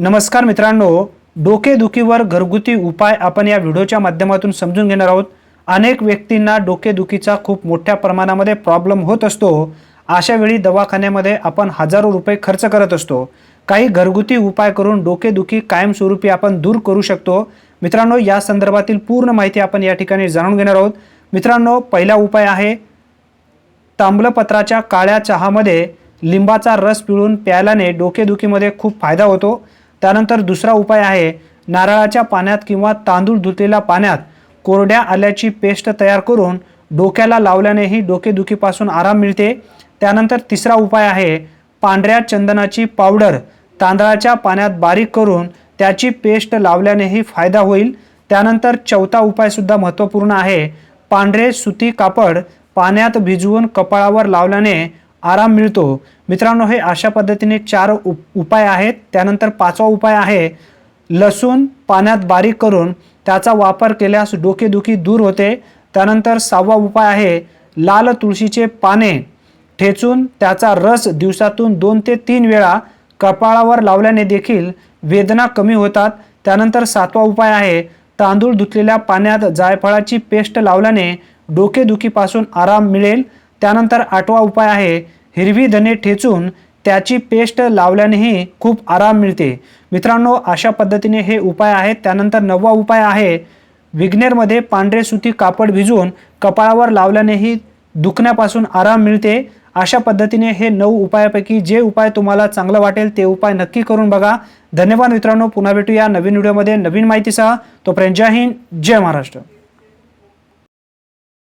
नमस्कार मित्रांनो डोकेदुखीवर घरगुती उपाय आपण या व्हिडिओच्या माध्यमातून समजून घेणार आहोत. अनेक व्यक्तींना डोकेदुखीचा खूप मोठ्या प्रमाणामध्ये प्रॉब्लेम होत असतो. अशा वेळी दवाखान्यामध्ये आपण हजारो रुपये खर्च करत असतो. काही घरगुती उपाय करून डोकेदुखी कायमस्वरूपी आपण दूर करू शकतो. मित्रांनो या संदर्भातील पूर्ण माहिती आपण या ठिकाणी जाणून घेणार आहोत. मित्रांनो पहिला उपाय आहे तांबलपत्राच्या काळ्या चहामध्ये लिंबाचा रस पिळून प्यायल्याने डोकेदुखीमध्ये खूप फायदा होतो. त्यानंतर दुसरा उपाय आहे नारळाच्या पाण्यात किंवा तांदूळ धुतलेल्या पाण्यात कोरड्या आल्याची पेस्ट तयार करून डोक्याला लावल्यानेही डोकेदुखीपासून आराम मिळते. त्यानंतर तिसरा उपाय आहे पांढऱ्या चंदनाची पावडर तांदळाच्या पाण्यात बारीक करून त्याची पेस्ट लावल्यानेही फायदा होईल. त्यानंतर चौथा उपायसुद्धा महत्त्वपूर्ण आहे पांढरे सुती कापड पाण्यात भिजवून कपाळावर लावल्याने आराम मिळतो. मित्रांनो हे अशा पद्धतीने चार उप उपाय आहेत. त्यानंतर पाचवा उपाय आहे लसूण पाण्यात बारीक करून त्याचा वापर केल्यास डोकेदुखी दूर होते. त्यानंतर सहावा उपाय आहे लाल तुळशीचे पाने ठेचून त्याचा रस दिवसातून दोन ते तीन वेळा कपाळावर लावल्याने देखील वेदना कमी होतात. त्यानंतर सातवा उपाय आहे तांदूळ धुतलेल्या पाण्यात जायफळाची पेस्ट लावल्याने डोकेदुखीपासून आराम मिळेल. त्यानंतर आठवा उपाय आहे हिरवी धने ठेचून त्याची पेस्ट लावल्यानेही खूप आराम मिळते. मित्रांनो अशा पद्धतीने हे उपाय आहेत. त्यानंतर नववा उपाय आहे विग्नेरमध्ये पांढरे सुती कापड भिजवून कपाळावर लावल्यानेही दुखण्यापासून आराम मिळते. अशा पद्धतीने हे नऊ उपायापैकी जे उपाय तुम्हाला चांगलं वाटेल ते उपाय नक्की करून बघा. धन्यवाद मित्रांनो. पुन्हा भेटूया नवीन व्हिडिओमध्ये. नवीन माहितीसह तोपर्यंत जय हिंद जय महाराष्ट्र.